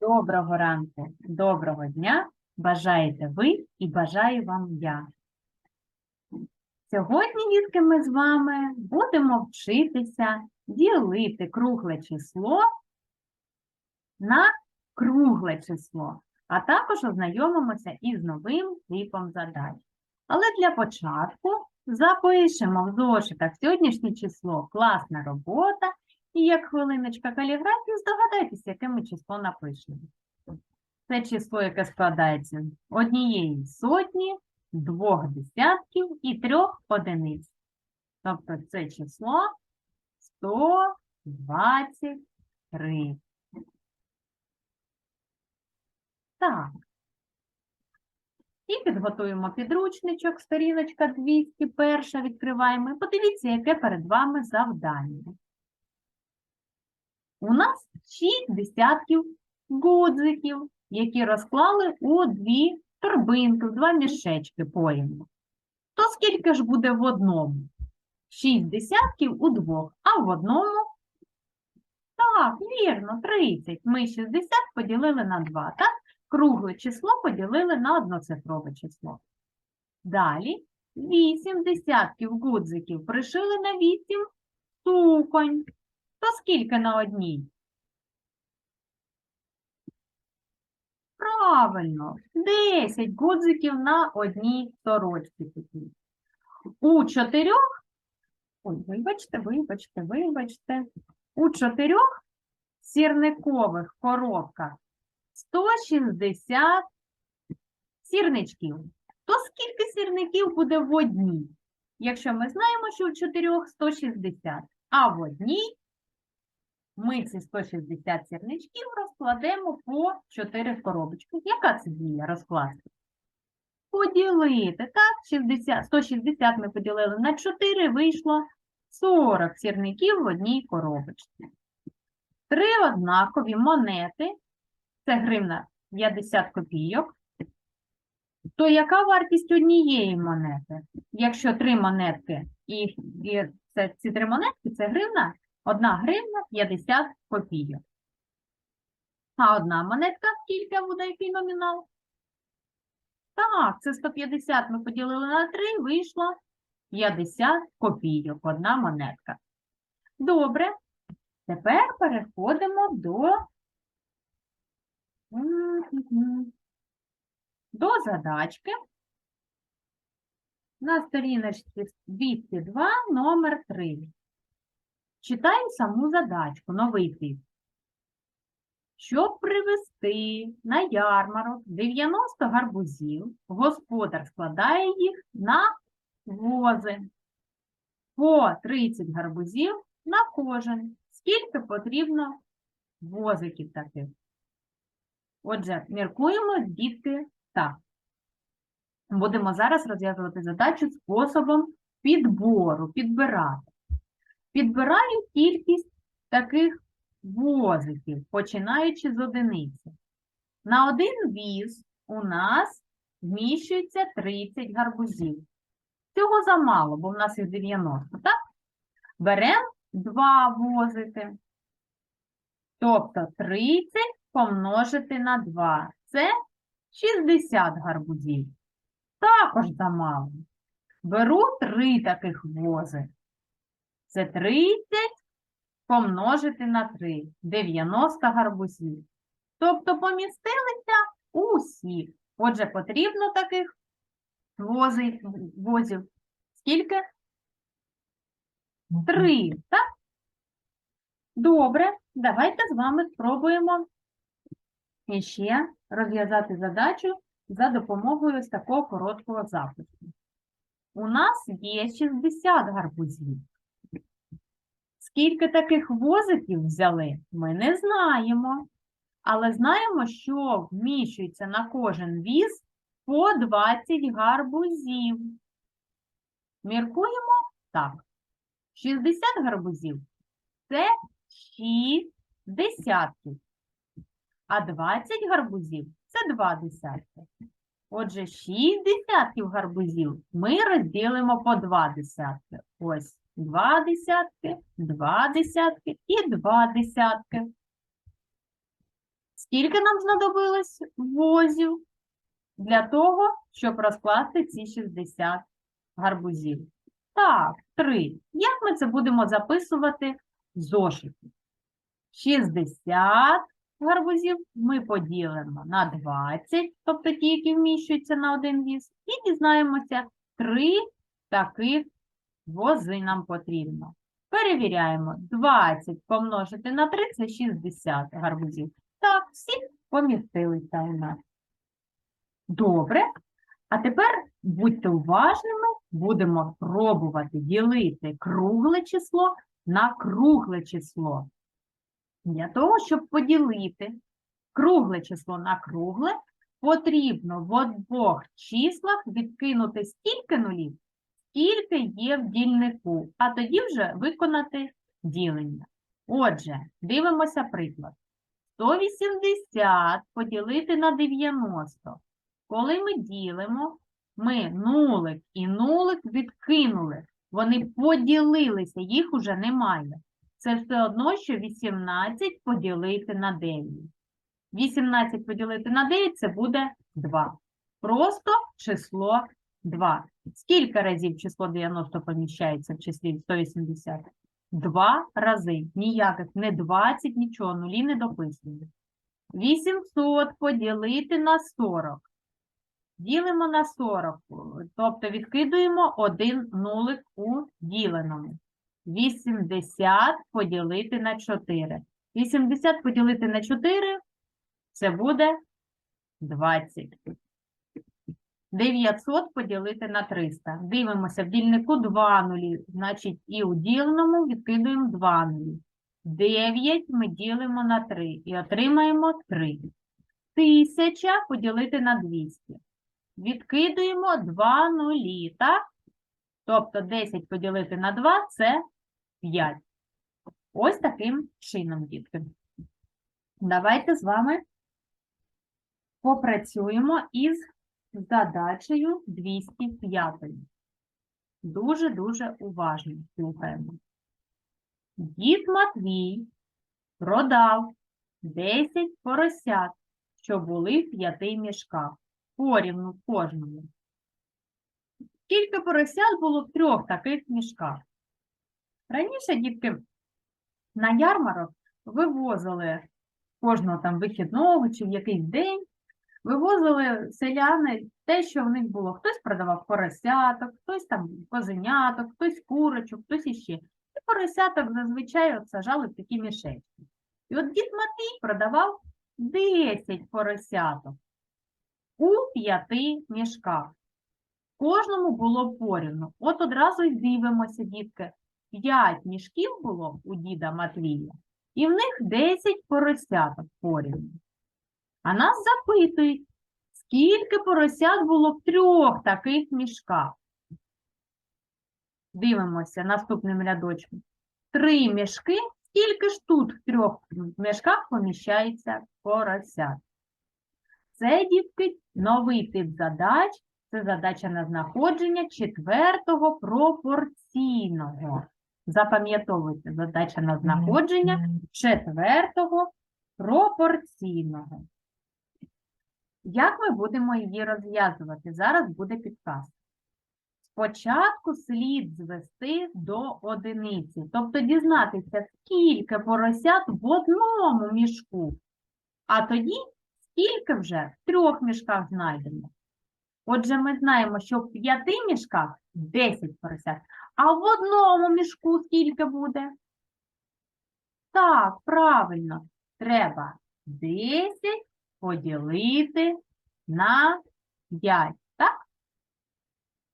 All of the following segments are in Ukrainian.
Доброго ранку, доброго дня. Бажаєте ви і бажаю вам я. Сьогодні, дітки, ми з вами будемо вчитися ділити кругле число на кругле число, а також ознайомимося із новим типом задач. Але для початку запишемо в зошитах сьогоднішнє число класна робота і як хвилиночка каліграфії, здогадайтеся, яке ми число напишемо. Це число, яке складається однієї сотні, двох десятків і трьох одиниць. Тобто це число 123. Так. І підготуємо підручничок, сторіночка 201, відкриваємо. Подивіться, яке перед вами завдання. У нас шість десятків гудзиків, які розклали у дві торбинки, в два мішечки поїмо. То скільки ж буде в одному? Шість десятків у двох, а в одному? Так, вірно, 30. Ми 60 поділили на 2, так? Кругле число поділили на одноцифрове число. Далі 8 десятків гудзиків пришили на 8 суконь. То скільки на одній? Правильно, 10 гудзиків на одній сорочці такій. У чотирьох, ой, вибачте, вибачте, вибачте, у чотирьох сірникових коробках 160 сірничків. То скільки сірників буде в одній? Якщо ми знаємо, що в чотирьох 160, а в одній ми ці 160 сірничків розкладемо по 4 коробочки. Яка це дія розкласти? Поділити, так? 60, 160 ми поділили на 4, вийшло 40 сірників в одній коробочці. Три однакові монети, це гривна 50 копійок. То яка вартість однієї монети? Якщо три монетки, і, це, ці три монетки це гривна, одна гривна 50 копійок. А одна монетка скільки буде який номінал? Так, це 150 ми поділили на 3, вийшло 50 копійок, одна монетка. Добре. Тепер переходимо до, до задачки. На сторіночці 202, номер 3. Читаю саму задачку, новий тип. Щоб привезти на ярмарок 90 гарбузів, господар складає їх на вози. По 30 гарбузів на кожен. Скільки потрібно возиків таких? Отже, міркуємо, дітки, так. Будемо зараз розв'язувати задачу способом підбору, підбирати. Підбираю кількість таких возиків, починаючи з одиниці. На один віз у нас вміщується 30 гарбузів. Цього замало, бо в нас їх 90, так? Беремо два возики. Тобто 30 помножити на 2. Це 60 гарбузів. Також замало. Беру три таких вози. Це 30 помножити на 3. 90 гарбузів. Тобто помістилися усі. Отже, потрібно таких вози- возів. Скільки? Три, так? Добре, давайте з вами спробуємо ще розв'язати задачу за допомогою ось такого короткого запису. У нас є 60 гарбузів. Скільки таких возиків взяли, ми не знаємо. Але знаємо, що вміщується на кожен віз по 20 гарбузів. Міркуємо так. 60 гарбузів це 6 десятків. А 20 гарбузів це 2 десятки. Отже, 6 десятків гарбузів ми розділимо по 2 десятки. Ось 2 десятки, 2 десятки і 2 десятки. Скільки нам знадобилось возів для того, щоб розкласти ці 60 гарбузів? Так, 3. Як ми це будемо записувати в зошиті? 60 гарбузів ми поділимо на 20, тобто ті, які вміщуються на один віз, і дізнаємося, 3 таких вози нам потрібно. Перевіряємо. 20 помножити на 3 – це 60 гарбузів. Так, всі помістилися у нас. Добре. А тепер будьте уважними, будемо пробувати ділити кругле число на кругле число. Для того, щоб поділити кругле число на кругле, потрібно в обох числах відкинути стільки нулів, скільки є в дільнику, а тоді вже виконати ділення. Отже, дивимося приклад. 180 поділити на 90. Коли ми ділимо, ми нулик і нулик відкинули. Вони поділилися, їх уже немає. Це все одно, що 18 поділити на 9. 18 поділити на 9 це буде 2. Просто число 2. Скільки разів число 90 поміщається в числі 180? Два рази. Ніяких, не 20, нічого, нулі не дописуємо. 800 поділити на 40. Ділимо на 40, тобто відкидуємо один нулик у діленому. 80 поділити на 4. 80 поділити на 4 це буде 20. 900 поділити на 300. Дивимося, в дільнику 2 нулі, значить і у діленому відкидуємо 2 нулі. 9 ми ділимо на 3 і отримаємо 3. 1000 поділити на 200. Відкидуємо 2 нулі, так? Тобто 10 поділити на 2 – це 5. Ось таким чином, дітки. Давайте з вами попрацюємо із задачею 205. Дуже-дуже уважно слухаємо. Дід Матвій продав 10 поросят, що були в п'яти мішках, порівну в кожному. Скільки поросят було в трьох таких мішках? Раніше дітки на ярмарок вивозили кожного там вихідного чи в якийсь день, вивозили селяни те, що в них було. Хтось продавав поросяток, хтось там козеняток, хтось курочок, хтось іще. І поросяток зазвичай от сажали в такі мішечки. І от дід Матвій продавав 10 поросяток у п'яти мішках. Кожному було порівну. От одразу й дивимося, дітки. 5 мішків було у діда Матвія, і в них 10 поросяток порівну. А нас запитують, скільки поросят було в трьох таких мішках. Дивимося наступним рядочком. Три мішки, скільки ж тут в трьох мішках поміщається поросят. Це, дітки, новий тип задач. Це задача на знаходження четвертого пропорційного. Запам'ятовуйте, задача на знаходження четвертого пропорційного. Як ми будемо її розв'язувати? Зараз буде підказка. Спочатку слід звести до одиниці, тобто дізнатися, скільки поросят в одному мішку, а тоді скільки вже в трьох мішках знайдемо. Отже, ми знаємо, що в п'яти мішках 10 поросят, а в одному мішку скільки буде? Так, правильно, треба 10 поділити на 5, так?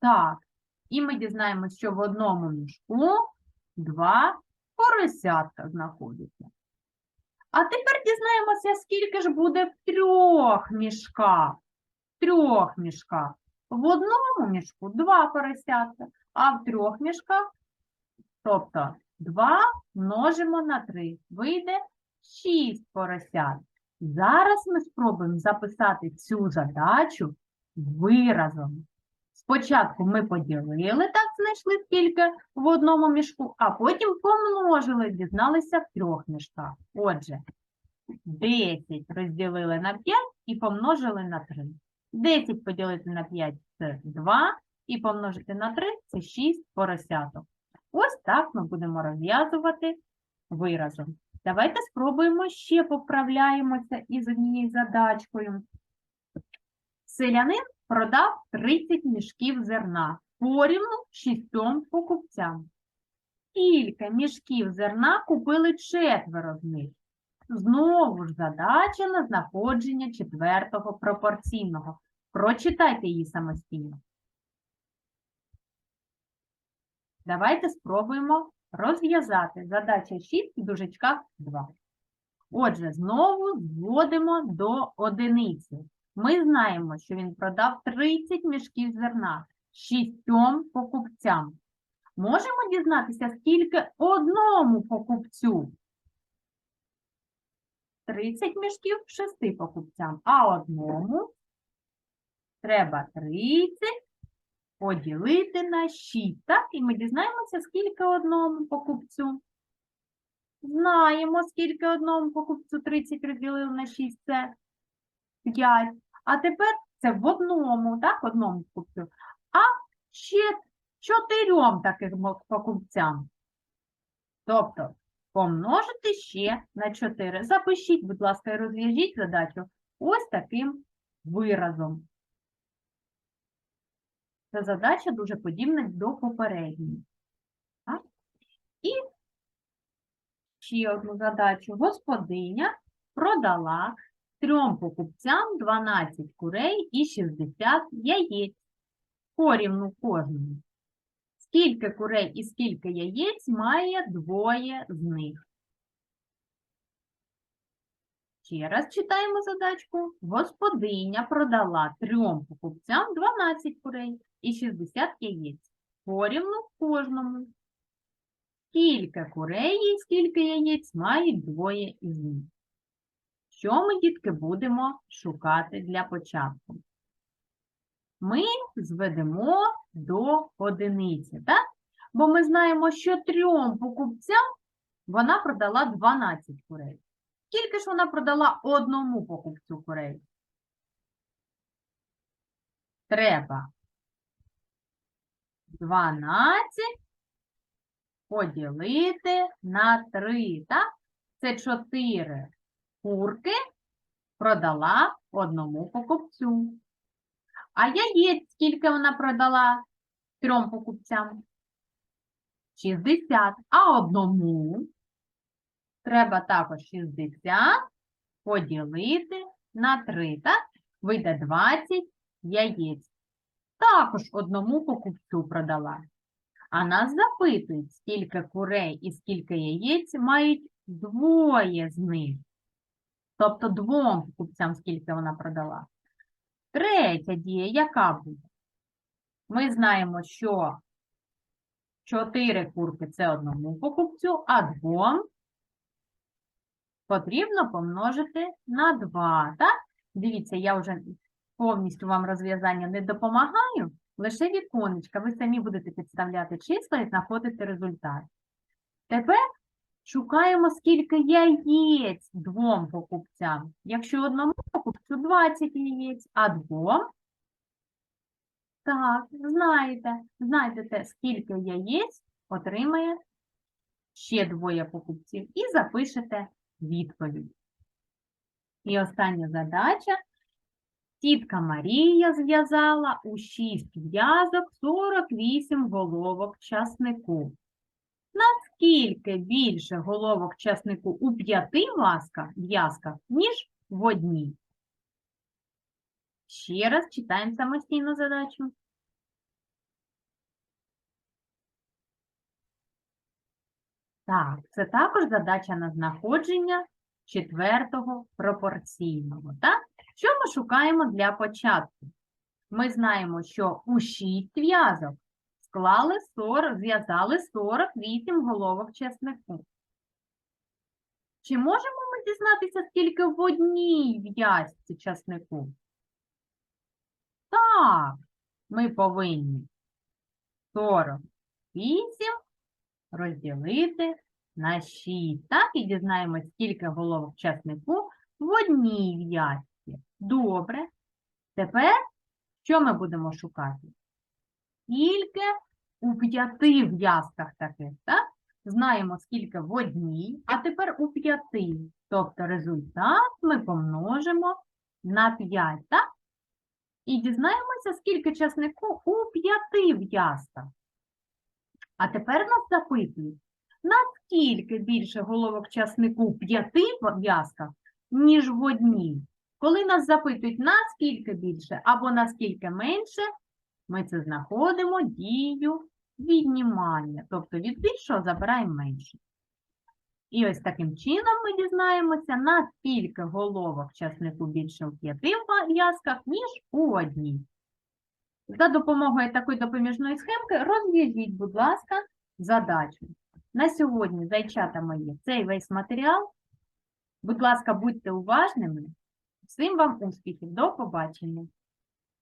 Так, і ми дізнаємося, що в одному мішку два поросятка знаходяться. А тепер дізнаємося, скільки ж буде в трьох мішках. В трьох мішках. В одному мішку два поросятка, а в трьох мішках, тобто 2 множимо на 3, вийде 6 поросят. Зараз ми спробуємо записати цю задачу виразом. Спочатку ми поділили, так знайшли скільки в одному мішку, а потім помножили, дізналися в трьох мішках. Отже, 10 розділили на 5 і помножили на 3. 10 поділити на 5 – це 2, і помножити на 3 – це 6 поросяток. Ось так ми будемо розв'язувати виразом. Давайте спробуємо ще поправляємося із однією задачкою. Селянин продав 30 мішків зерна порівну шістьом покупцям. Кілька мішків зерна купили четверо з них. Знову ж задача на знаходження четвертого пропорційного. Прочитайте її самостійно. Давайте спробуємо розв'язати. Задача 6 в дужечках 2. Отже, знову зводимо до одиниці. Ми знаємо, що він продав 30 мішків зерна шістьом покупцям. Можемо дізнатися, скільки одному покупцю? 30 мішків шести покупцям, а одному треба 30 поділити на 6. Так, і ми дізнаємося, скільки одному покупцю. Знаємо, скільки одному покупцю 30 розділили на 6, це 5. А тепер це в одному, так, одному покупцю. А ще чотирьом таким мо- покупцям. Тобто помножити ще на 4. Запишіть, будь ласка, і розв'яжіть задачу ось таким виразом. Ця задача дуже подібна до попередньої. І ще одну задачу. Господиня продала трьом покупцям 12 курей і 60 яєць. Порівну кожному. Скільки курей і скільки яєць має двоє з них? Ще раз читаємо задачку. Господиня продала трьом покупцям 12 курей і 60 яєць. Порівну кожному. Скільки курей і скільки яєць мають двоє із них? Що ми, дітки, будемо шукати для початку? Ми зведемо до одиниці, так? Бо ми знаємо, що трьом покупцям вона продала 12 курей. Скільки ж вона продала одному покупцю курей? Треба 12 поділити на 3, так? Це 4 курки продала одному покупцю. А яєць скільки вона продала трьом покупцям? 60. А одному треба також 60 поділити на 3, так? Вийде 20 яєць. Також одному покупцю продала. А нас запитують, скільки курей і скільки яєць мають двоє з них. Тобто двом покупцям скільки вона продала. Третя дія, яка буде? Ми знаємо, що 4 курки це одному покупцю, а двом потрібно помножити на 2. Так? Дивіться, я вже повністю вам розв'язання не допомагаю, лише віконечка. Ви самі будете підставляти числа і знаходити результат. Тепер шукаємо, скільки яєць двом покупцям. Якщо одному покупцю 20 яєць, а двом так, знаєте, знайдете, скільки яєць отримає ще двоє покупців і запишете відповідь. І остання задача. Тітка Марія зв'язала у 6 в'язок 48 головок часнику. Наскільки більше головок часнику у п'яти в'язках, в'язках, ніж в одній? Ще раз читаємо самостійну задачу. Так, це також задача на знаходження четвертого пропорційного. Так? Що ми шукаємо для початку? Ми знаємо, що у 6 в'язок склали 40, зв'язали 48 головок чеснику. Чи можемо ми дізнатися, скільки в одній в'язці часнику? Так, ми повинні 48 розділити на 6. Так, і дізнаємось, скільки головок часнику в одній в'язці. Добре. Тепер що ми будемо шукати? Скільки у п'яти в'язках таких, так? Знаємо, скільки в одній, а тепер у п'яти. Тобто результат ми помножимо на 5, так? І дізнаємося, скільки часнику у п'яти в'язках. А тепер нас запитують, наскільки більше головок часнику в п'яти в'язках, ніж в одній? Коли нас запитують, наскільки більше або наскільки менше, ми це знаходимо дію віднімання. Тобто від більшого забираємо менше. І ось таким чином ми дізнаємося, наскільки головок часнику більше у п'яти в'язках, ніж у одній. За допомогою такої допоміжної схемки розв'яжіть, будь ласка, задачу. На сьогодні, зайчата мої, цей весь матеріал. Будь ласка, будьте уважними. Всім вам успіхів. До побачення.